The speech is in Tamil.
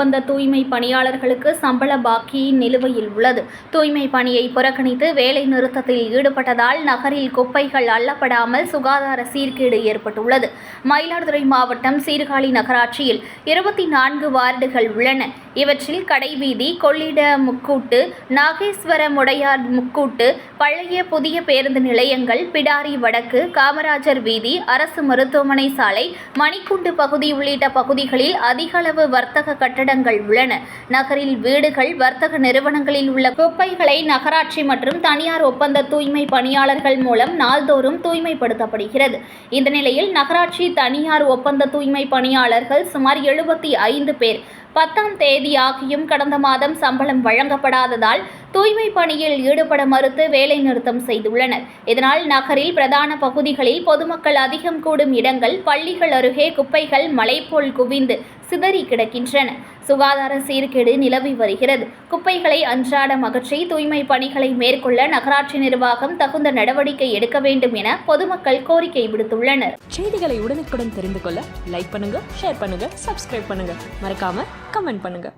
ஒப்பந்த தூய்மை பணியாளர்களுக்கு சம்பள பாக்கி நிலுவையில் உள்ளது. தூய்மை பணியை புறக்கணித்து வேலை நிறுத்தத்தில் ஈடுபட்டதால் நகரில் குப்பைகள் அள்ளப்படாமல் சுகாதார சீர்கேடு ஏற்பட்டுள்ளது. மயிலாடுதுறை மாவட்டம் சீர்காழி நகராட்சியில் இருபத்தி நான்கு வார்டுகள் உள்ளன. இவற்றில் கடைவீதி கொள்ளிட முக்கூட்டு நாகேஸ்வர முடையார் முக்கூட்டு பழைய புதிய பேருந்து நிலையங்கள் பிடாரி வடக்கு காமராஜர் வீதி அரசு மருத்துவமனை சாலை மணிக்குண்டு பகுதி உள்ளிட்ட பகுதிகளில் அதிகளவு வர்த்தக கட்டட கட்டடங்கள் உள்ளன. நகரில் வீடுகள் வர்த்தக நிறுவனங்களில் உள்ள குப்பைகளை நகராட்சி மற்றும் தனியார் ஒப்பந்த தூய்மை பணியாளர்கள் மூலம் நாள்தோறும் தூய்மைப்படுத்தப்படுகிறது. இந்த நிலையில் நகராட்சி தனியார் ஒப்பந்த தூய்மை பணியாளர்கள் சுமார் எழுபத்தி ஐந்து பேர். பத்தாம் தேதி ஆகியும் கடந்த மாதம் சம்பளம் வழங்கப்படாததால் தூய்மை பணியில் ஈடுபட மறுத்து வேலைநிறுத்தம் செய்துள்ளனர். இதனால் நகரில் பிரதான பகுதிகளில் பொதுமக்கள் அதிகம் கூடும் இடங்கள் பள்ளிகள் அருகே குப்பைகள் மலை போல் குவிந்து சிதறி கிடக்கின்றன. சுகாதார சீர்கேடு நிலவி வருகிறது. குப்பைகளை அன்றாடம் அகற்றி தூய்மை பணிகளை மேற்கொள்ள நகராட்சி நிர்வாகம் தகுந்த நடவடிக்கை எடுக்க வேண்டும் என பொதுமக்கள் கோரிக்கை விடுத்துள்ளனர். செய்திகளை உடனுக்குடன் தெரிந்து கொள்ள லைக் பண்ணுங்க ஷேர் பண்ணுங்க சப்ஸ்கிரைப் பண்ணுங்க. மறக்காம கமெண்ட் பண்ணுங்க.